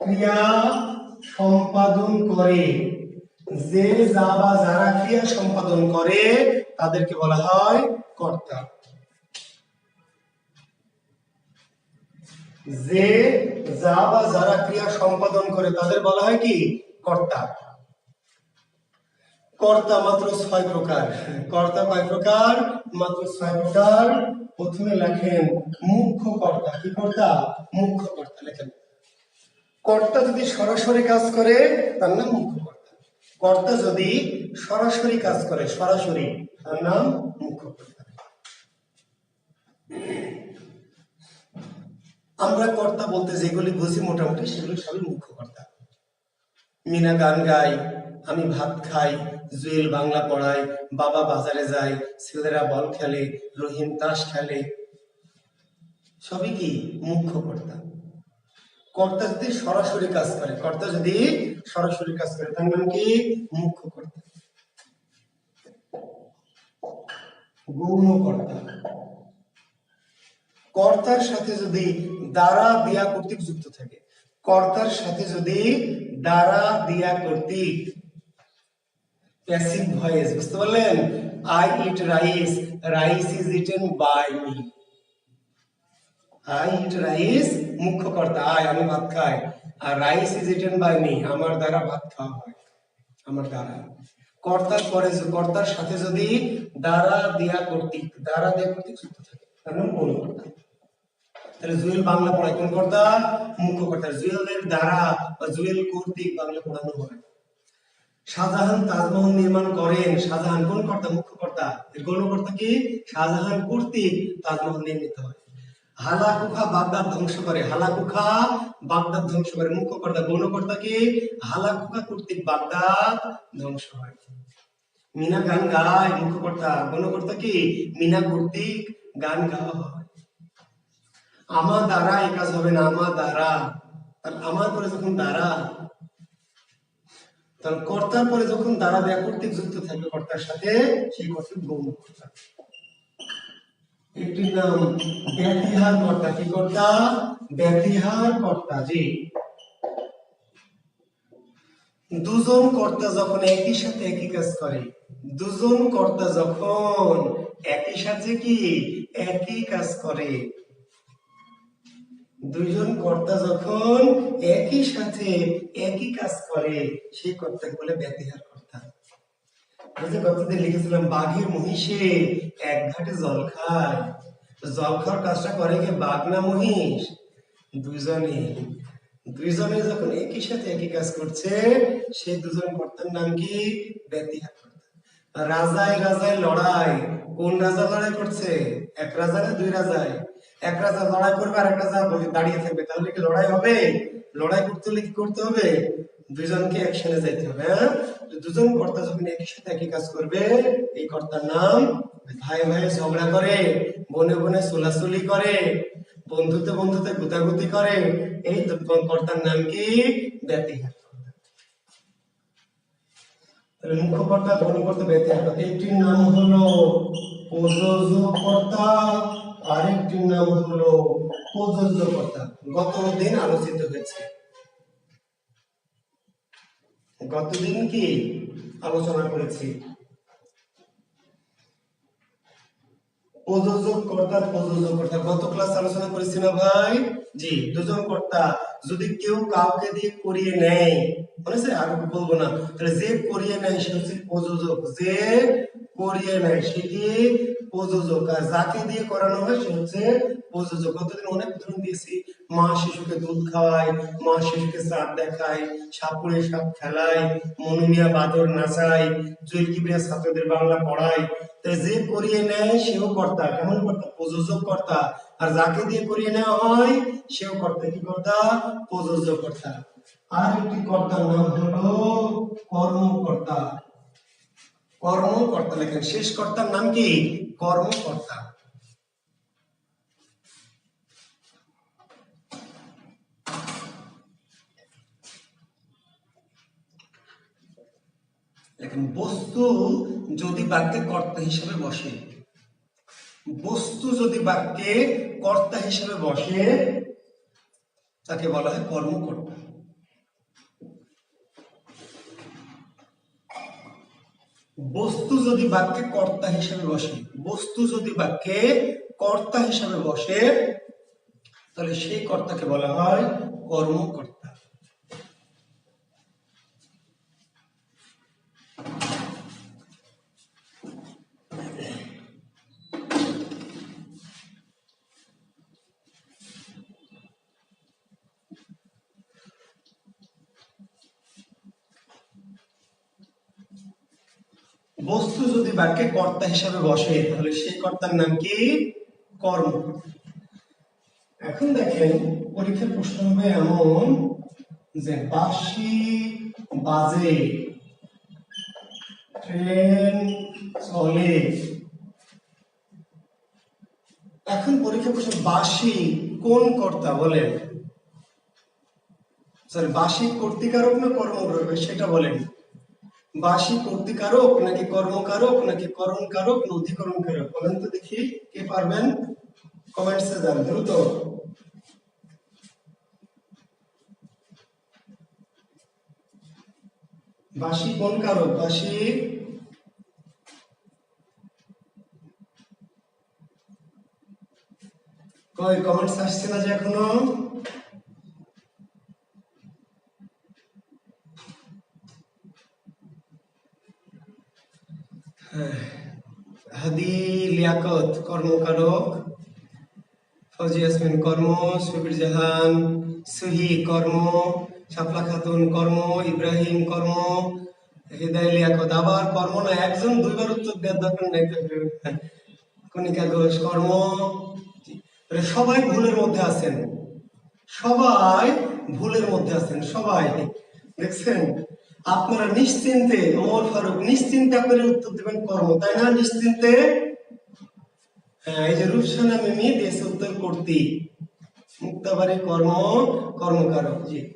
ক্রিয়া সম্পাদন করে। যে যা বা যারা ক্রিয়া সম্পাদন করে, তাদেরকে বলা হয় কর্তা। যে যা বা যারা ক্রিয়া সম্পাদন করে, তাদের বলা হয় কি? কর্তা। কর্তা মাত্র ছয় প্রকার। কর্তা কয় প্রকার? মাত্র ছয় প্রকার। প্রথমে লেখেন মুখ্য কর্তা। কি কর্তা? মুখ্য কর্তা লেখেন। কর্তা যদি সরাসরি কাজ করে, তার নাম মুখ্য কর্তা কর্তা যদি সরাসরি কাজ করে, সরাসরি, তার নাম মুখ্য কর্তা আমরা কর্তা বলতে যেগুলি বুঝি মোটামুটি, সেগুলো সবই মুখ্য কর্তা মিনা গান গাই, আমি ভাত খাই, জুয়েল বাংলা পড়াই বাবা বাজারে যায়, ছেলেরা বল খেলে, রহিম তাস খেলে। সবই কি মুখ্য কর্তা কর্তা যদি সরাসরি কাজ করে, কর্তা যদি সরাসরি কাজ করে, তার নাম কি? মুখ্য কর্তা। গৌণ কর্তা। কর্তার সাথে যদি দ্বারা দিয়া কর্তৃক যুক্ত থাকে, কর্তার সাথে যদি দ্বারা দিয়া কর্তৃক প্যাসিভ ভয়েস বুঝতে পারলেন? I eat rice rice is eaten by me I eat rice, মুখ্য কর্তা আমি ভাত খাই। আর rice is eaten by me, আমার দ্বারা ভাত খাওয়া হয়। আমার দ্বারা। কর্তার পরে কর্তার সাথে যদি দ্বারা কর্তৃক দ্বারা কর্তৃক যুক্ত থাকে, তার নাম কোন তাহলে জুয়েল বাংলা পড়ায় কোন কর্তা? মুখ্য কর্তা। জুয়েলের দ্বারা বা জুয়েল কর্তৃক বাংলা পড়ানো হয়। শাহজাহান তাজমহল নির্মাণ করেন। শাহজাহান কোন কর্তা? মুখ্য কর্তা। এর গৌণকর্তা কি? শাহজাহান কর্তৃক তাজমহল নির্মিত হয়। হালাকুখা বাগদাদ ধ্বংস করে। হালাকুখা বাগদাদ ধ্বংস করে। মুখ্য কর্তা গৌণকর্তা কি? হালাকুখা কর্তৃক বাগদাদ ধ্বংস হয়। মিনা গান গায় মুখ্য কর্তা গৌণকর্তা কি? মিনা কর্তৃক গান গাওয়া হয়। আমার দ্বারা এই কাজ হবে না, আমার দ্বারা। আমার পরে যখন দ্বারা, তাহলে কর্তার পরে যখন দ্বারা দেয়া কর্তৃক যুক্ত থাকবে কর্তার সাথে, সেই কর্তৃক গৌণ কর্তা একটির নাম ব্যতিহার কর্তা কি কর্তা? ব্যতিহার কর্তা জি। দুজন কর্তা যখন একই সাথে একই কাজ করে, দুজন কর্তা যখন একই সাথে কি? একই কাজ করে। দুইজন কর্তা যখন একই সাথে একই কাজ করে, সেই কর্তাকে বলে ব্যতিহার ওই যে লিখেছিলাম, বাঘের মহিষে এক ঘাটে জল খায়। জল খাওয়ার কাজটা করে কি বাঘ না মহিষ? দুইজনে যখন একই সাথে একই কাজ করছে, সেই দুজন কর্তার নাম কি? রাজায় রাজায় লড়াই, কোন রাজা লড়াই করছে? এক রাজা না দুই রাজায়? এক রাজা লড়াই করবে আর এক রাজা দাঁড়িয়ে থাকবে। তাহলে কি লড়াই হবে? লড়াই করতে হলে কি করতে হবে? দুইজনকে একসাথে যাইতে হবে হ্যাঁ? দুজন কর্তা যখন একই সাথে একই কাজ করবে। এই কর্তার নাম ভাই ভাই ঝগড়া করে, বনে বনে চুলাচুলি করে, বন্ধুতে বন্ধুতে গুতাগুতি করে। এই কর্তার নাম কি? ব্যতিহার তাহলে মুখ্য কর্তা গণকর্তা ব্যতিহার একটির নাম হলো প্রযোজকর্তা আরেকটির নাম হলো প্রযোজ্যকর্তা গত দিন আলোচিত হয়েছে। গতদিন কি আলোচনা করেছি? প্রযোজক কর্তা প্রযোজক কর্তা গত ক্লাস আলোচনা করেছি না ভাই? জি দুজন কর্তা যদি কেউ কাউকে দিয়ে করিয়ে নেয়, মনে আছে? আর বলব না। তাহলে যে করিয়ে নেয়, সে হচ্ছে প্রযোজক। যে করিয়ে নেয় সেটি প্রযোজক আর যাকে দিয়ে করানো হয় সে হচ্ছে প্রযোজক। কতদিন অনেক উদাহরণ দিয়েছি, মা শিশুকে দুধ খাওয়ায়, মা শিশুকে চাঁদ দেখায় সাপুরে সাপ খেলায় মনুমিয়া বাদর নাচায়, জুয়েল কিবরিয়া ছাত্রদের বাংলা পড়ায়। তাই যে করিয়ে নেয় সেও কর্তা, কেমন কর্তা? প্রযোজক কর্তা। আর যাকে দিয়ে করিয়ে নেওয়া হয় সেও কর্তা। কি কর্তা? প্রযোজক কর্তা। আর একটি কর্তার নাম হলো কর্মকর্তা। কর্মকর্তা লেখেন। শেষ কর্তার নাম কি? কর্মকর্তা। লেখেন বস্তু যদি বাক্যে কর্তা হিসেবে বসে, বস্তু যদি বাক্যে কর্তা হিসেবে বসে, তাকে বলা হয় কর্মকর্তা। বস্তু যদি বাক্যে কর্তা হিসেবে বসে, বস্তু যদি বাক্যে কর্তা হিসেবে বসে, তাহলে সেই কর্তাকে বলা হয় কর্মকর্তা বস্তু যদি বাক্যে কর্তা হিসাবে বসে, তাহলে সেই কর্তার নাম কি? কর্ম। এখন দেখেন, পরীক্ষার প্রশ্ন হবে এমন যে বাঁশি বাজে। ট্রেন চলে। এখন পরীক্ষা প্রশ্ন বাঁশি কোন কর্তা বলেন? সরি বাঁশি কর্তিকারক না কর্মকারক সেটা বলেন। বাসি কর্তিকারক নাকি কর্মকারক নাকি করণকারক না অধিকরণকারক? বলেন তো দেখি, কে পারবেন? কমেন্টসে যান, দ্রুত। বাসি কোন কারক বাসি কই কমেন্টস আসছে না যে এখনও? হাদি লিয়াকত, কর্মকারক। ফৌজি ইয়াসমিন, কর্ম। সুবির জাহান, সুহি, কর্ম। শাপলা খাতুন, কর্ম। ইব্রাহিম, কর্ম। হৃদয় লিয়াকত, আবার কর্ম না, একজন দুইবার উত্তর দেওয়ার দরকার নেই। কণিকা ঘোষ কর্ম। সবাই ভুলের মধ্যে আছেন। সবাই ভুলের মধ্যে আছেন, সবাই। দেখছেন? আপনারা নিশ্চিন্তে, ওমর ফারুক নিশ্চিন্তে আপনারা উত্তর দেবেন কর্ম, তাই না? নিশ্চিন্তে? হ্যাঁ এই যে দিয়েছে উত্তর করতি। মুক্তাবাড়ি কর্ম, কর্মকারক, জি।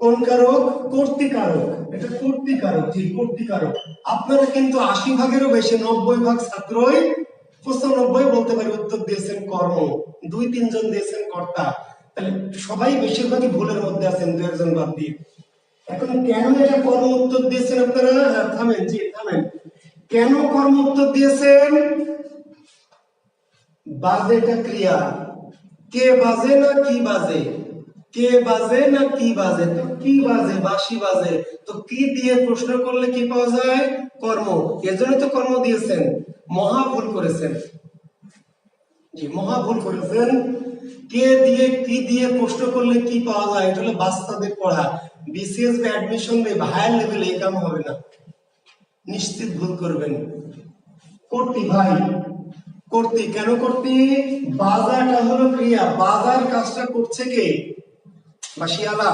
কোন কারক? কর্তিকারক। এটা কর্তিকারক, জি, কর্তিকারক। আপনারা কিন্তু আশি ভাগেরও বেশি, নব্বই ভাগ ছাত্রই পঁচানব্বই বলতে পারি উত্তর দিয়েছেন কর্ম। দুই, তিনজন দিয়েছেন কর্তা। তাহলে সবাই বেশিরভাগই ভুলের মধ্যে আছেন, দু, একজন বাদ দিয়ে। এখন কেন এটা কর্ম উত্তর দিয়েছেন আপনারা? থামেন, জি, থামেন। কেন কর্ম উত্তর দিয়েছেন? বাজেটা ক্রিয়া কে বাজে না কি বাজে? কে বাজে না কি বাজে? তো কি বাজে? বাসি বাজে। তো কি দিয়ে প্রশ্ন করলে কি পাওয়া যায়? কর্ম। এজন্য তো কর্ম দিয়েছেন। মহা ভুল করেছেন। জি, মহা ভুল করেছেন। কে দিয়ে, কি দিয়ে প্রশ্ন করলে কি পাওয়া যায়? এটা হলো বাচ্চাদের পড়া। বিসিএস বা অ্যাডমিশন বা হায়ার লেভেলে এই কাম হবে না। নিশ্চিত ভুল করবেন। করতি ভাই, করতি। কেন করতি? বাজারটা হলো ক্রিয়া। বাজার কাজটা করছে কে? বাসিয়ালা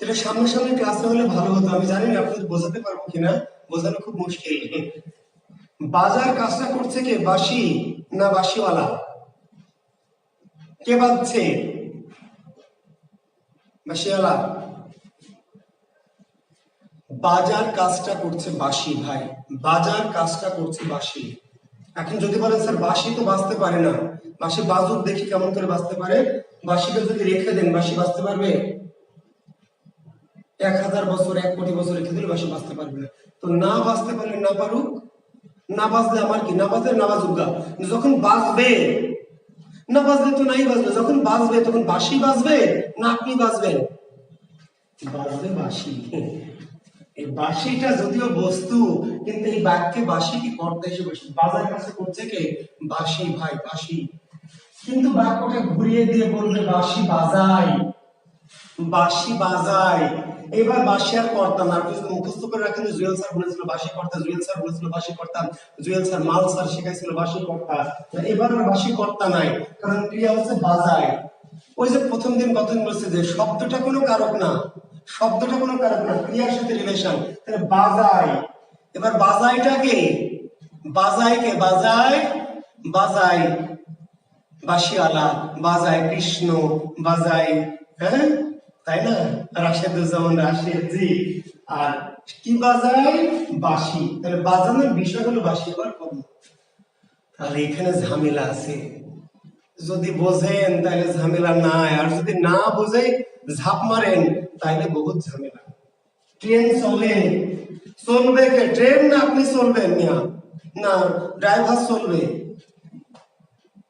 এটা সামনাসামনি ক্লাসে হলে ভালো হতো। আমি জানি না আপনাদের বোঝাতে পারব কিনা, বোঝানো খুব মুশকিল। বাজার কাজটা করছে কে? বাসি না বাসিওয়ালা? কে বাজছে বাসিওয়ালা বাজার কাজটা করছে বাসি ভাই। বাজার কাজটা করছে বাসি এখন যদি বলেন, স্যার বাসি তো বাঁচতে পারে না। বাসি বাজুক, দেখি কেমন করে বাঁচতে পারে। বাসিকে যদি রেখে দেন বাসি বাঁচতে পারবে? এক হাজার বছর, এক কোটি বছর রেখে দিলে বাসি বাঁচতে পারবে না। তো না বাঁচতে পারলে না পারুক, না বাঁচলে আমার কি? না বাঁচলে না বাজুক গা। যখন বাঁচবে না বাজলে তো নাই বাজবে। যখন বাজবে, তখন বাসি বাজবে না আপনি বাজবেন? বাজবে বাসি এই বাসিটা যদিও বস্তু, কিন্তু এই বাক্যে বাসি কি কর্তা হিসেবে বাজার কাছে করছে কে? বাসি ভাই বাসি কিন্তু বাক্যটা ঘুরিয়ে দিয়ে বলবে বাসি বাজাই বাসি বাজায়। এবার বাসি আর করতাম আপনি যদি মুখস্থ করে রাখেন, জুয়েল স্যার বলেছিল বাসি কর্তা, জুয়েল স্যার বলেছিল বাসি করতাম জুয়েল স্যার মাল স্যার শেখাইছিল বাসি কর্তা। এবার আর বাসি কর্তা নাই, কারণ ক্রিয়া হচ্ছে বাজায়। ওই যে প্রথম দিন কতদিন বলছে যে, শব্দটা কোনো কারক না, শব্দটা কোনো কারক না, ক্রিয়ার সাথে রিলেশন তাহলে বাজায়। এবার বাজাইটাকে বাজাইকে বাজায় বাজায় বাসিওয়ালা বাজায় কৃষ্ণ, বাজায় হ্যাঁ? তাই না? রাশেদুজ্জামান রাশেদ জি আর কি বাজায়? বাসি তাহলে বাজানোর বিষয় হলো বাসি আবার কর্ম তাহলে এখানে ঝামেলা আছে। যদি বোঝেন, তাহলে ঝামেলা নাই। আর যদি না বোঝে ঝাপ মারেন, তাহলে বহুত ঝামেলা। ট্রেন চলে। চলবে কে? ট্রেন না আপনি চলবেন না না, ড্রাইভার চলবে।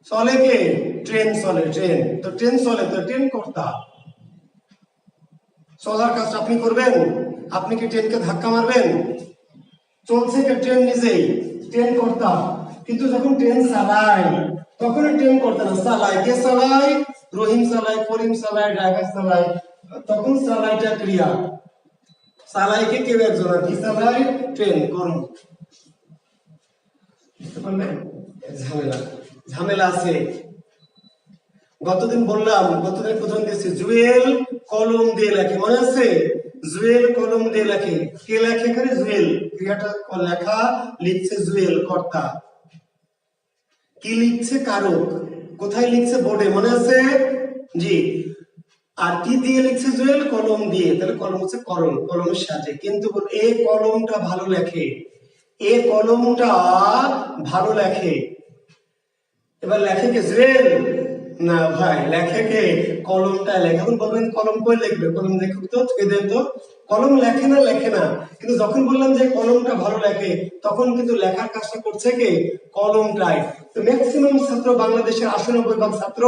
চলে কে? ট্রেন চলে, ট্রেন। তো ট্রেন চলে, তো ট্রেন কর্তা? চলার কাজটা আপনি করবেন। আপনি কি ট্রেনকে ধাক্কা মারবেন? চলছে কে ট্রেন নিজেই, ট্রেন কর্তা। কিন্তু যখন ট্রেন চালায় তখন ট্রেন করতে না, চালায়। কে চালায়? রহিম চালায়, করিম চালায়, ড্রাইভার চালায়। তখন চালাইটা ক্রিয়া। চালায় কে কেউ একজন আর কি চালায়? ট্রেন কর্ম ঝামেলা। ঝামেলা আছে। গতদিন বললাম, গতদিন প্রথম দিয়েছি, জুয়েল কলম দিয়ে লেখে, মনে আছে? জুয়েল কলম দিয়ে লেখে। কে লেখে এখানে? জুয়েল। ক্রিয়াটা লেখা, লিখছে জুয়েল কর্তা। কি লিখছে কারক কোথায় লিখছে বোর্ডে? মনে আছে? জি। আর কি দিয়ে লিখছে জুয়েল? কলম দিয়ে। তাহলে কলম হচ্ছে করণ কলমের সাথে। কিন্তু এ কলমটা ভালো লেখে। এ কলমটা ভালো লেখে। এবার লেখে কে? জুয়েল। না ভাই, লেখে কে কলমটা লেখে? এখন বলবেন কলম কই লিখবে? কলম লেখক তো দেন তো। কলম লেখে না লেখে না। কিন্তু যখন বললাম যে কলমটা ভালো লেখে, তখন কিন্তু লেখার কাজটা করছে কে? কলমটাই তো ম্যাক্সিমাম ছাত্র বাংলাদেশের আশানব্বই ভাগ ছাত্র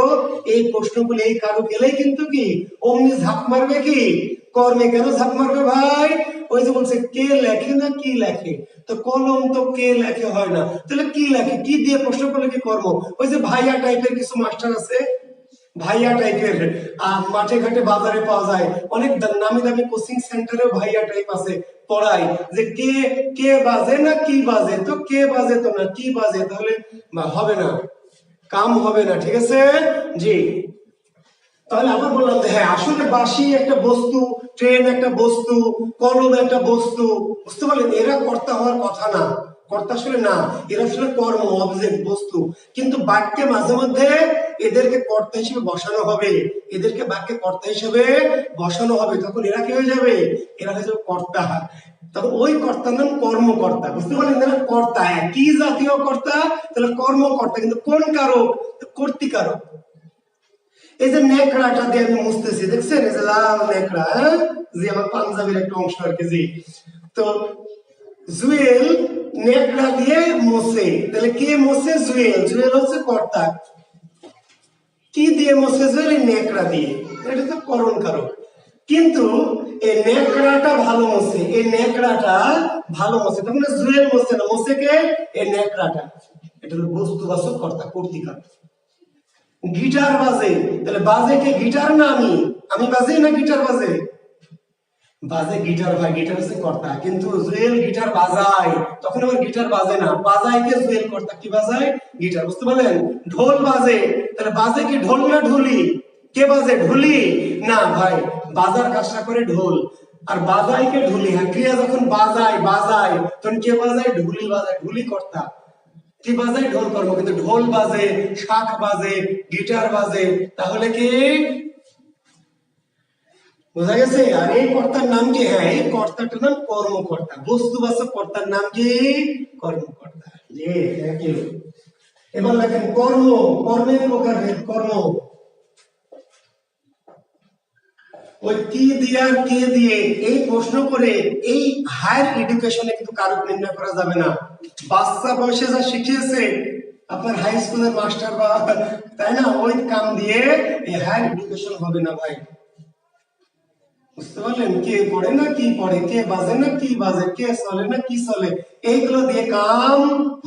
এই প্রশ্নগুলি এই কারও গেলেই কিন্তু কি? অমনি ঝাঁপ মারবে কি? কর্মে কেন ঝাঁপ মারবে ভাই? ওই যে বলছে, কে লেখে না কি লেখে? তো কলম তো কে লেখে হয় না। তাহলে কি লেখে? কি দিয়ে প্রশ্ন করলে কি কর্ম ওই যে ভাইয়া টাইপের কিছু মাস্টার আছে? ভাইয়া টাইপের মাঠে ঘাটে বাজারে পাওয়া যায়। অনেক নামি দামি কোচিং সেন্টারেও ভাইয়া টাইপ আছে, পড়ায়। যে কে কে বাজে না কি বাজে? তো কে বাজে তো না কি বাজে? তাহলে হবে না। কাম হবে না, ঠিক আছে? জি। তাহলে আবার বললাম যে হ্যাঁ আসলে বাসি একটা বস্তু ট্রেন একটা বস্তু, কলম একটা বস্তু। বুঝতে পারলেন? এরা কর্তা হওয়ার কথা না। কর্তা আসলে না। এরা আসলে কর্ম অবজেক্ট বস্তু। কিন্তু বাক্যে মাঝে মধ্যে এদেরকে কর্তা হিসেবে বসানো হবে। এদেরকে বাক্যে কর্তা হিসেবে বসানো হবে। তখন এরা কি হয়ে যাবে? এরা হয়ে যাবে কর্তা। তখন ওই কর্তার নাম কর্মকর্তা। বুঝতে পারলেন? তাহলে কর্তা। কি জাতীয় কর্তা, তাহলে কর্মকর্তা। কিন্তু কোন কারক? কর্তিকারক। হ্যাঁ? কি দিয়ে জুয়েল। নেকড়া দিয়ে। এটা তো করণ কারক কিন্তু এই নেকড়াটা ভালো মোছে। এই নেকড়াটা ভালো মোছে। তখন জুয়েল মোছে না। মোছে কে? এই নেকড়াটা। এটা হলো বস্তুবাচক কর্তা, কর্তিকার। গিটার বাজে। তাহলে বাজে কে গিটার না আমি? আমি বাজে না গিটার বাজে? বাজে গিটার ভাই, গিটার হচ্ছে কর্তা। কিন্তু জুয়েল গিটার বাজায়। তখন আবার গিটার বাজে না। বাজায় কে জুয়েল কর্তা? কি বাজায়? গিটার, বুঝতে পারলেন? ঢোল বাজে। তাহলে বাজে কি ঢোল না ঢুলি? কে বাজে, ঢুলি? না ভাই, বাজার কাজটা করে ঢোল। আর বাজায় কে ঢুলি? হ্যাঁ ক্রিয়া যখন বাজায় বাজায়, তখন কে বাজায়? ঢুলি বাজায়, ঢুলি কর্তা। কি বাজে ঢোল কর্ম কিন্তু ঢোল বাজে শাখ বাজে, গিটার বাজে, তাহলে কি? বোঝা গেছে? আর এই কর্তার নাম কি? হ্যাঁ এই কর্তাটার নাম কর্মকর্তা। বস্তুবাচক কর্তার নাম কি? কর্মকর্তা। এবার লেখেন কর্ম, কর্মের প্রকারভেদ কর্ম। ওই কি দিয়ে, কে দিয়ে? এই প্রশ্ন করে এই হায়ার এডুকেশনে কিন্তু কারক নির্ণয় করা যাবে না। বাচ্চা বয়সে যা শিখিয়েছে, আপনার হাই স্কুলের মাস্টার বা, তাই না? ওই কাম দিয়ে এই হায়ার এডুকেশন হবে না ভাই। বুঝতে পারলেন? কে পড়ে না, কি পড়ে? কে বাজে না, কি বাজে? কে চলে না, কি চলে? এইগুলো দিয়ে কাম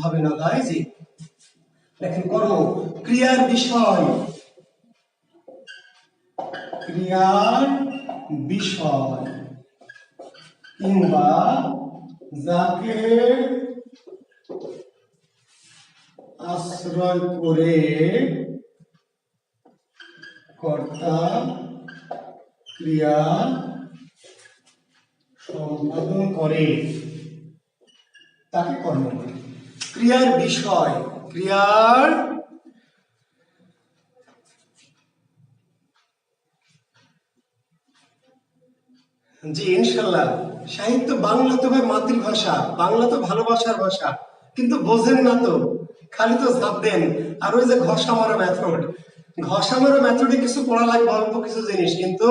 হবে না ভাই, জি। দেখেন কর্ম, ক্রিয়ার বিষয়। ক্রিয়ার বিষয়। কিংবা যাকে আশ্রয় করে কর্তা ক্রিয়া সম্পাদন করে, তাকে কর্ম বলে। ক্রিয়ার বিষয়, ক্রিয়ার জি, ইনশাল্লাহ। সাহিত্য বাংলা তো ভাই মাতৃভাষা, বাংলা তো ভালোবাসার ভাষা, কিন্তু বোঝেন না তো। খালি তো ঝাঁপ দেন। আর ওই যে ঘষা মারা মেথড ঘষা মারা মেথডে কিছু পড়া লাগবে, অল্প কিছু জিনিস, কিন্তু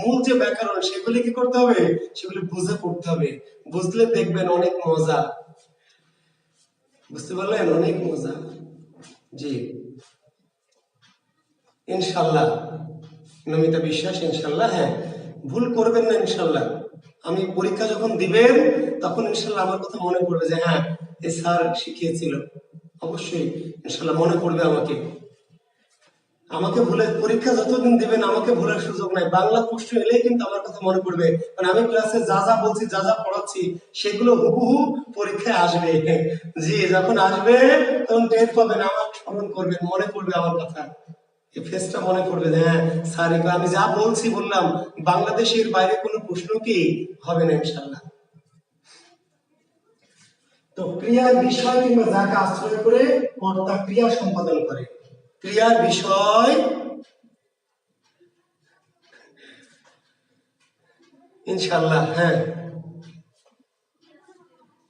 মূল যে ব্যাকরণ, সেগুলি কি করতে হবে? সেগুলি বুঝে পড়তে হবে। বুঝলে দেখবেন অনেক মজা। বুঝতে পারলেন? অনেক মজা। জি। ইনশাল্লাহ। নমিতা বিশ্বাস, ইনশাল্লাহ হ্যাঁ। ভুল করবেন না ইনশাল্লাহ। আমি পরীক্ষা যখন দিবেন, তখন ইনশাল্লাহ আমার কথা মনে পড়বে যে হ্যাঁ এই স্যার শিখিয়েছিল। অবশ্যই ইনশাল্লাহ মনে পড়বে আমাকে। আমাকে ভুলে পরীক্ষা যতদিন দিবেন, আমাকে ভুলার সুযোগ নাই। বাংলা প্রশ্ন এলেই কিন্তু আমার কথা মনে পড়বে। মানে আমি ক্লাসে যা যা বলছি, যা যা পড়াচ্ছি, সেগুলো হুবহু পরীক্ষায় আসবে। জি, যখন আসবে, তখন টের পাবেন, আমার স্মরণ করবেন, মনে পড়বে আমার কথা। এই ফেসটা মনে যে হ্যাঁ স্যার, এগুলো আমি যা বলছি, বললাম। বাংলাদেশের বাইরে কোনো প্রশ্ন কি হবে না ইনশাল্লাহ তো ক্রিয়ার বিষয় কিংবা যাকে আশ্রয় করে, কর্তা ক্রিয়া সম্পাদন করে। ক্রিয়ার বিষয় ইনশাল্লাহ হ্যাঁ।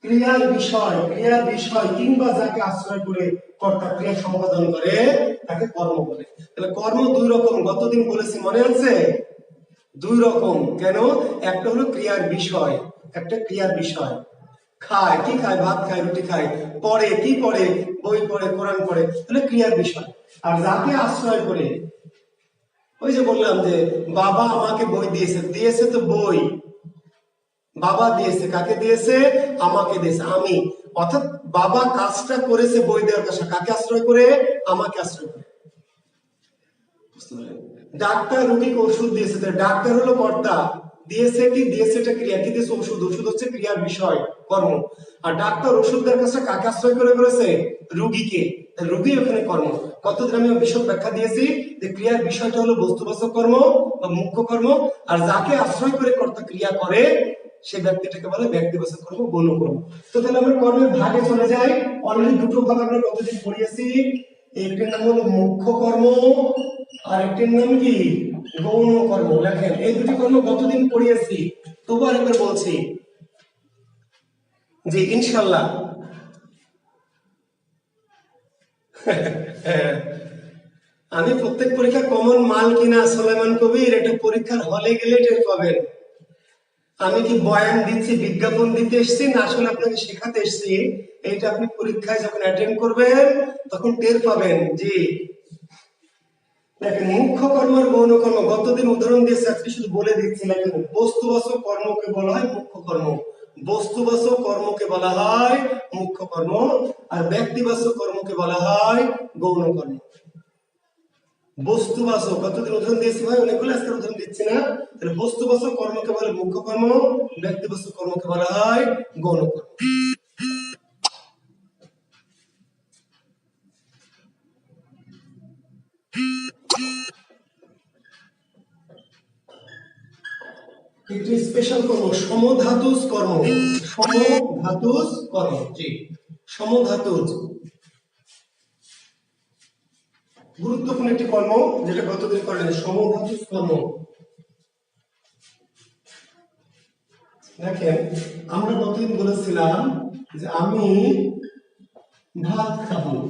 ক্রিয়ার বিষয় ক্রিয়ার বিষয় কিংবা যাকে আশ্রয় করে কর্তা ক্রিয়া সম্পাদন করে তাকে কর্ম বলে। তাহলে কর্ম দুই রকম গতদিন বলেছি মনে আছে? দুই রকম। কেন? একটা হলো ক্রিয়ার বিষয়, একটা ক্রিয়ার বিষয়। খায়, কি খায়? ভাত খায়, রুটি খায়। পড়ে, কি পড়ে? বই পড়ে, কোরআন পড়ে। তাহলে ক্রিয়ার বিষয়। আর যাকে আশ্রয় করে, ওই যে বললাম যে বাবা আমাকে বই দিয়েছে। দিয়েছে তো বই। বাবা দিয়েছে, কাকে দিয়েছে? আমাকে দিয়েছে। আমি। অর্থাৎ বাবা কাজটা করেছে বই দেওয়ার কাছে কাকে আশ্রয় করে? আমাকে আশ্রয় করে। ডাক্তার রোগীকে ওষুধ দিয়েছে? ডাক্তার হলো কর্তা। দিয়েছে কি? দিয়েছে এটা ক্রিয়া। কি দিয়েছে? ওষুধ। ওষুধ হচ্ছে ক্রিয়ার বিষয়, কর্ম। আর ডাক্তার ওষুধ দেওয়ার কাছে কাকে আশ্রয় করে করেছে? রুগীকে। রুগী ওখানে কর্ম। কতদিন আমি বিশদ ব্যাখ্যা দিয়েছি যে ক্রিয়ার বিষয়টা হলো বস্তুবাচক কর্ম বা মুখ্য কর্ম। আর যাকে আশ্রয় করে কর্তা ক্রিয়া করে সেই ব্যক্তিটাকে বলে ব্যক্তিবাচক কর্ম গৌণ কর্ম তো তাহলে আমরা কর্মের ভাগে চলে যাই। অলরেডি দুটো ভাগ আমরা কতদিন পড়িয়েছি? একটির নাম হলো মুখ্য কর্ম আর একটির নাম কি? গৌণ কর্ম। লেখেন এই দুটি কর্ম গতদিন পড়িয়েছি? তবু আরেকবার বলছি জি ইনশাল্লাহ আমি প্রত্যেক পরীক্ষা কমন মাল কিনা, সোলেমান কবির, এটা পরীক্ষার হলে গেলে টের পাবেন। আমি কি বয়ান দিচ্ছি, বিজ্ঞাপন দিতে এসেছি না আসলে আপনাকে শেখাতে এসেছি? এইটা আপনি পরীক্ষায় যখন অ্যাটেন্ড করবেন, তখন টের পাবেন জি দেখেন মুখ্য কর্ম আর গৌণ কর্ম গতদিন উদাহরণ দিয়েছে, আজকে শুধু বলে দিচ্ছি দেখেন বস্তুবাচক কর্মকে বলা হয় মুখ্য কর্ম বস্তুবাচক কর্মকে বলা হয় মুখ্য কর্ম আর ব্যক্তিবাচক কর্মকে বলা হয় গৌণ কর্ম বস্তুবাচক কতদিন উদাহরণ দিয়েছি ভাই? অনেকগুলো আজকে উদাহরণ দিচ্ছি না। তাহলে বস্তুবাচক কর্মকে বলে মুখ্য কর্ম ব্যক্তিবাচক কর্মকে বলা হয় গৌণ কর্ম। একটি স্পেশাল কর্ম, সমধাতুজ কর্ম। সমধাতুজ কর্ম, জি। সমধাতুজ গুরুত্বপূর্ণ একটি কর্ম, যেটা গতদিন করলেন সমধাতুজ কর্ম। দেখেন, আমরা গতদিন বলেছিলাম যে আমি ভাত খাব।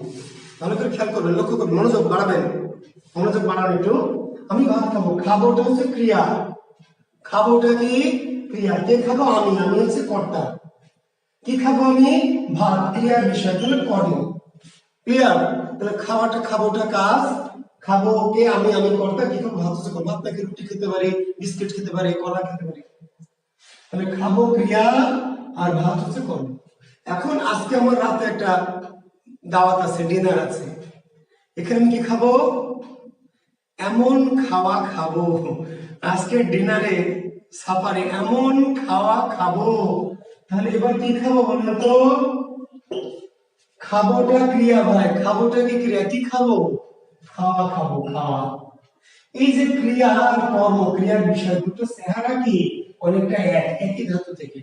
ভালো করে খেয়াল করবেন, লক্ষ্য করবেন, মনোযোগ বাড়াবেন। মনোযোগ বাড়ান একটু। আমি ভাত খাব, খাবোটা হচ্ছে ক্রিয়া। খাবোটা কি? ক্রিয়া। কে খাব? আমি। আমি হচ্ছে কর্তা। কি খাব আমি? ভাত। ক্রিয়ার বিষয় তাহলে কর্ম ক্লিয়ার তাহলে খাওয়াটা খাবোটা কাজ খাব কে? আমি আমি কর্তা কি খাব ভাত হচ্ছে কর্ম। ভাত নাকি রুটি খেতে পারি, বিস্কিট খেতে পারি, কলা খেতে পারি। তাহলে খাব ক্রিয়া আর ভাত হচ্ছে কর্ম এখন আজকে আমার রাতে একটা দাওয়াত আছে ডিনার আছে। এখানে আমি কি খাব? এমন খাওয়া খাব। আজকে ডিনারে সাফারে, এমন খাওয়া খাব। তাহলে এবার কি খাব বলুন তো? খাবোটা ক্রিয়া ভাই, খাবোটা কি ক্রিয়া? কি খাব? খাওয়া খাব, খাওয়া। এই যে ক্রিয়া আর কর্ম, ক্রিয়ার বিষয় দুটো চেহারা কি অনেকটা এক, একই ধাতু থেকে?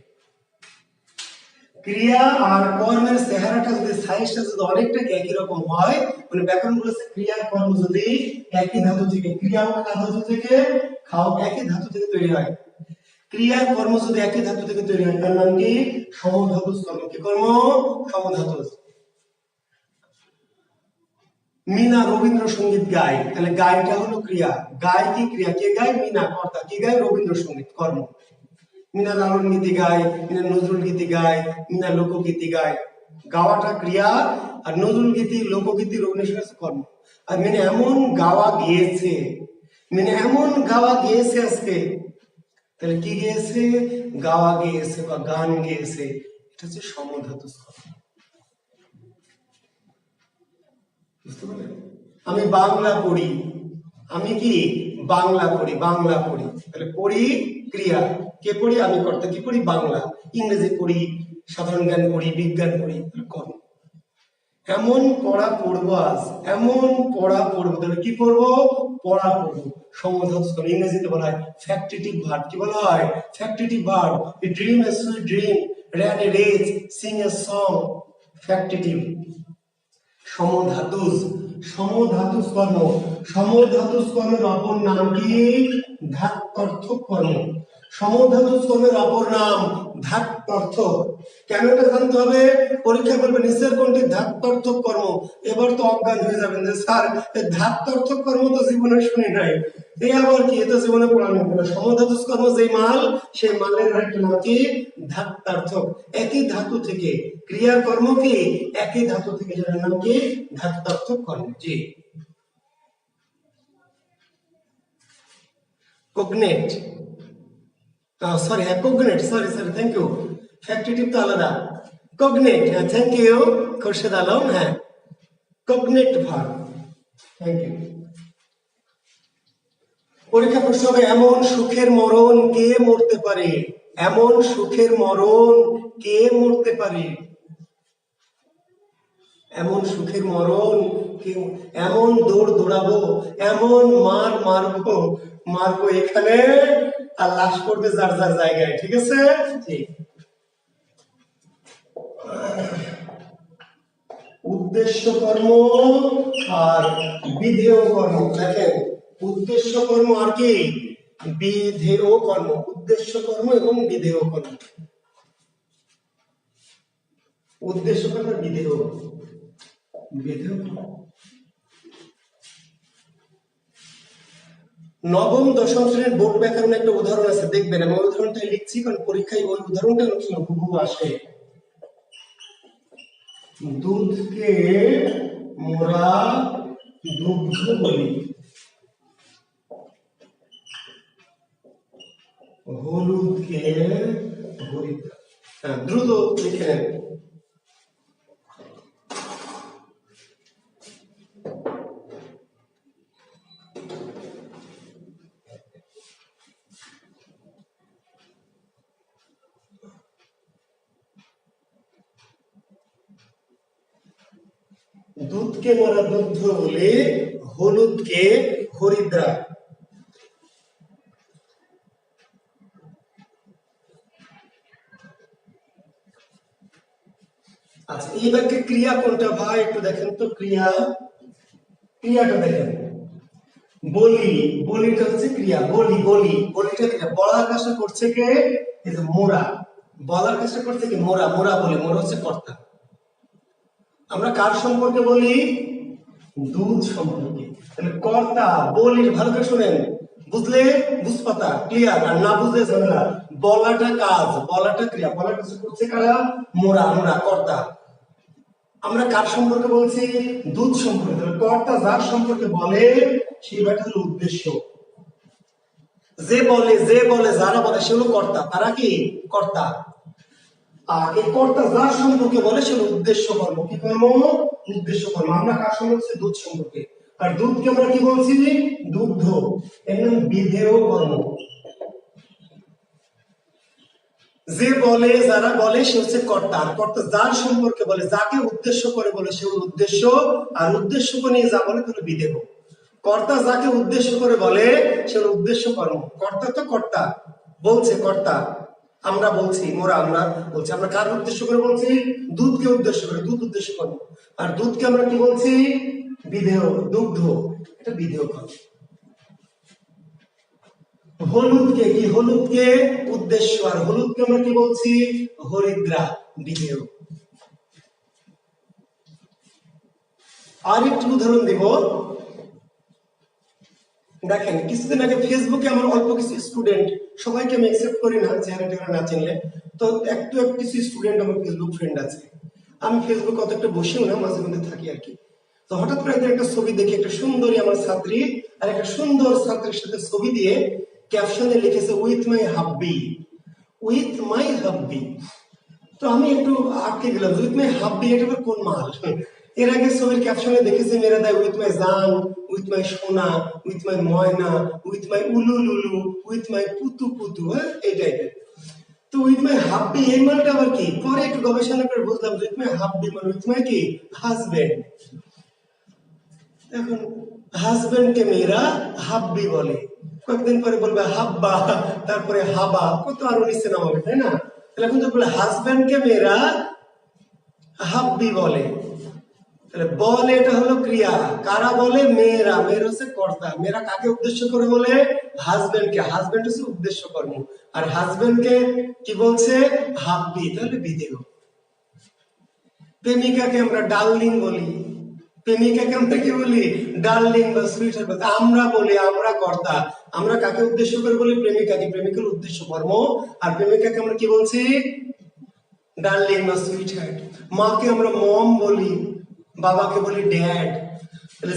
ক্রিয়া আর কর্মের চেহারাটা যদি সাইজটা যদি অনেকটা একই রকম হয় মানে ব্যাকরণ বলেছে ক্রিয়া কর্ম যদি একই ধাতু থেকে, ক্রিয়া ধাতু থেকে খাও একই ধাতু থেকে তৈরি হয়। ক্রিয়া কর্ম যদি একই ধাতু থেকে তৈরি হয়, তার নাম কি? সমধাতু কর্ম কি কর্ম? সমধাতু মিনা রবীন্দ্রসঙ্গীত গায়। তাহলে গায়টা হলো ক্রিয়া। গায় কি ক্রিয়া? কে গায়? মিনা কর্তা কি গায়? রবীন্দ্রসঙ্গীত, কর্ম। মিনা লালন গীতি গায়, মিনা নজরুল গীতি গায়, মিনা লোকগীতি গায়। গাওয়াটা ক্রিয়া, আর নজরুল গীতি, লোকগীতি, রবীন্দ্রসঙ্গীত কর্ম। আর মিনা এমন গাওয়া গিয়েছে, মিনা এমন গাওয়া গিয়েছে আজকে। তাহলে কি গেয়েছে? গাওয়া গিয়েছে বা গান গেয়েছে, এটা হচ্ছে সমধাতু আমি বাংলা পড়ি। আমি কি? বাংলা পড়ি বাংলা পড়ি। তাহলে পড়ি ক্রিয়া। কে পড়ি? আমি কর্তা। কি পড়ি? বাংলা। ইংরেজি পড়ি, সাধারণ জ্ঞান পড়ি, বিজ্ঞান পড়ি। কর্ম এমন পড়া পড়ব আজ। এমন পড়া পড়ব। তাহলে কি পড়ব? পড়া পড়ব। সমধাতুষ্কর ইংরেজিতে বলা হয় ফ্যাক্টিটিভ ভার্ব কি বলা হয়? Factitive verb dream a sweet dream ran a race sing a song factitive সমধাতুস সমধাতুস কর্ম সমধাতুস কর্মের অপর নাম কি? ধাত্তর্থ কর্ম সমধাতুস কর্মের অপর নাম ধাত্তর্থ কেন এটা জানতে হবে? পরীক্ষা করবে নিচের কোনটি ধাত্তর্থ কর্ম? এবার তো অজ্ঞান হয়ে যাবেন যে, স্যার এই ধাত্তর্থ কর্ম তো জীবনে শুনি নাই। এই আবার কি? এটা জীবনে পড়ানো হবে না সমধাতুস কর্ম যে মাল, সেই মালের একটা নাম কি? ধাত্তার্থক একই ধাতু থেকে ক্রিয়ার কর্ম কি? একই ধাতু থেকে যেটার নাম কি? ধাত্তার্থক কর্ম। জি। কোগনেট সরি হ্যাঁ cognate sorry sorry thank you factitive তো আলাদা। কোগনেট হ্যাঁ থ্যাংক ইউ খোরশেদ আলম হ্যাঁ। কোগনেট ভার্ব থ্যাংক ইউ পরীক্ষা প্রশ্ন এমন সুখের মরণ কে মরতে পারে? এমন সুখের মরণ কে মরতে পারে? এমন সুখের মরণ এমন দৌড় দৌড়াবো, এমন মার মারবো মারবো এখানে। আর লাশ পড়বে যার যার জায়গায় ঠিক আছে? উদ্দেশ্য কর্ম আর বিধেয় কর্ম। দেখেন উদ্দেশ্য কর্ম আর কি? বিধেয় কর্ম। উদ্দেশ্য কর্ম এবং বিধেয় কর্ম। উদ্দেশ্য কর্ম বিধেয় বিধেয় কর্ম। নবম, দশম শ্রেণির বোর্ড ব্যাকরণে একটা উদাহরণ আছে, দেখবেন। আমি উদাহরণটা লিখছি, কারণ পরীক্ষায় ওই উদাহরণটা হুবহু আসে। দুধকে মোরা দুগ্ধ বলি। হলুদকে হরিদ্রা হ্যাঁ দ্রুত লিখে নেন। দুধকে মোরা দুগ্ধ বলে হলুদকে হরিদ্রা। আচ্ছা এই বাক্যে ক্রিয়া কোনটা ভাই? একটু দেখেন তো, ক্রিয়া। ক্রিয়াটা দেখেন। বলি, বলিটা হচ্ছে ক্রিয়া। বলি বলি। বলিটা ক্রিয়া বলার কাজটা করছে কে? মোরা বলার কাজটা করছে কি? মোরা মোরা বলে। মোরা হচ্ছে কর্তা। আমরা কার সম্পর্কে বলি? দুধ সম্পর্কে। তাহলে কর্তা, বলির ভালো করে শুনেন। বুঝলে? বুঝপাতা ক্লিয়ার আর না বুঝলে ঝামেলা বলাটা কাজ, বলাটা ক্রিয়া। বলার কিছু করছে কারা? মোরা আমরা কর্তা। আমরা কার সম্পর্কে বলছি? দুধ সম্পর্কে। কর্তা যার সম্পর্কে বলে, সেই ব্যাটা হলো উদ্দেশ্য। যে বলে যে বলে, যারা বলে, সে হলো কর্তা। তারা কি? কর্তা। আর এই কর্তা যার সম্পর্কে বলে সে উদ্দেশ্য কর্ম। কি কর্ম? উদ্দেশ্য কর্ম। আমরা কার সম্পর্কে? দুধ সম্পর্কে। আর দুধকে আমরা কি বলছি দুগ্ধ। এর বিধেয় কর্ম। যে বলে, যারা বলে, সে হচ্ছে কর্তা। আর কর্তা যার সম্পর্কে বলে, যাকে উদ্দেশ্য করে বলে, সে উদ্দেশ্য। আর উদ্দেশ্যকে নিয়ে যা বলে, তাহলে বিদেহ কর্তা যাকে উদ্দেশ্য করে বলে, সে উদ্দেশ্য কর্ম। কর্তা তো কর্তা। বলছে কর্তা। আমরা বলছি, মোরা, আমরা বলছি। আমরা কার উদ্দেশ্য করে বলছি? দুধকে উদ্দেশ্য করে, দুধ উদ্দেশ্য কর্ম আর দুধকে আমরা কি বলছি? বিধেয়, দুগ্ধ। এটা বিধেয় কর্ম হলুদকে কি? হলুদকে উদ্দেশ্য। আর হলুদকে আমরা কি বলছি? হরিদ্রা, বিধেয়। আর একটু উদাহরণ দিব। দেখেন, কিছুদিন আগে ফেসবুকে আমার অল্প কিছু স্টুডেন্ট সবাইকে আমি অ্যাকসেপ্ট করি না, চেহারা টেহারা না চিনলে। তো একটু একটু কিছু স্টুডেন্ট আমার ফেসবুক ফ্রেন্ড আছে। আমি ফেসবুক অত একটা বসেও না, মাঝে মধ্যে থাকি আর কি। তো হঠাৎ করে একদিন একটা ছবি দেখি, একটা সুন্দরী আমার ছাত্রী আর একটা সুন্দর ছাত্রীর সাথে ছবি দিয়ে ক্যাপশনে লিখেছে উইথ মাই হাব্বি উইথ মাই হাব্বি তো আমি একটু আটকে গেলাম উইথ মাই হাব্বি এটা কোন মাল? এর আগে ছবির ক্যাপশনে দেখেছি, মেরা দেয় উইথ মাই জান উইথ মাই সোনা উইথ মাই ময়না উইথ মাই উলু লুলু উইথ মাই পুতু পুতু হ্যাঁ? তো উইথ মাই হাব্বি, এই মালটা আবার কি? পরে একটু গবেষণা করে বুঝলাম উইথ মাই হাব্বি মানে উইথ মাই কি? হাজবেন্ড এখন হাজবেন্ডকে মেয়েরা হাব্বি বলে। কয়েকদিন পরে বলবে হাব্বা, তারপরে হাবা। কত আরও নিচে নামাবে তাই না? তাহলে এখন তো বলে হাজবেন্ডকে মেয়েরা হাব্বি বলে। তাহলে বলে এটা হলো ক্রিয়া। কারা বলে? মেয়েরা। মেয়েরা হচ্ছে কর্তা। মেয়েরা কাকে উদ্দেশ্য করে বলে? হাজবেন্ডকে হাজবেন্ড হচ্ছে উদ্দেশ্য কর্ম আর হাজবেন্ডকে কি বলছে? হাব্বি তাহলে বিদেহ। প্রেমিকাকে আমরা ডার্লিং বলি। প্রেমিকাকে আমরা কি বলি? ডার্লিং বা সুইট আমরা বলি, আমরা কর্তা। আমরা কাকে উদ্দেশ্য করে বলি? প্রেমিকাকে। প্রেমিকার উদ্দেশ্য কর্ম আর প্রেমিকাকে আমরা কি বলছি? ডার্লিং বা সুইট মাকে আমরা মম বলি। বাবাকে বলি ড্যাড।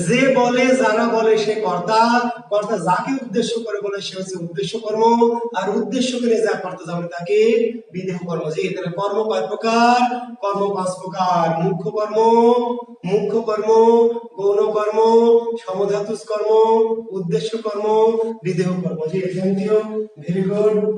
যে বলে, যারা বলে, সে কর্তা। কর্তা যাকে উদ্দেশ্য করে বলে, সে হচ্ছে উদ্দেশ্য কর্ম আর উদ্দেশ্য করে যা কর্তা যাবে তাকে বিদেহ কর্ম। যে তাহলে কর্ম কয় প্রকার? কর্ম পাঁচ প্রকার। মুখ্য কর্ম মুখ্য কর্ম, গৌণ কর্ম সমধাতুষ কর্ম উদ্দেশ্য কর্ম বিদেহ কর্ম। জি থ্যাংক ইউ ভেরি গুড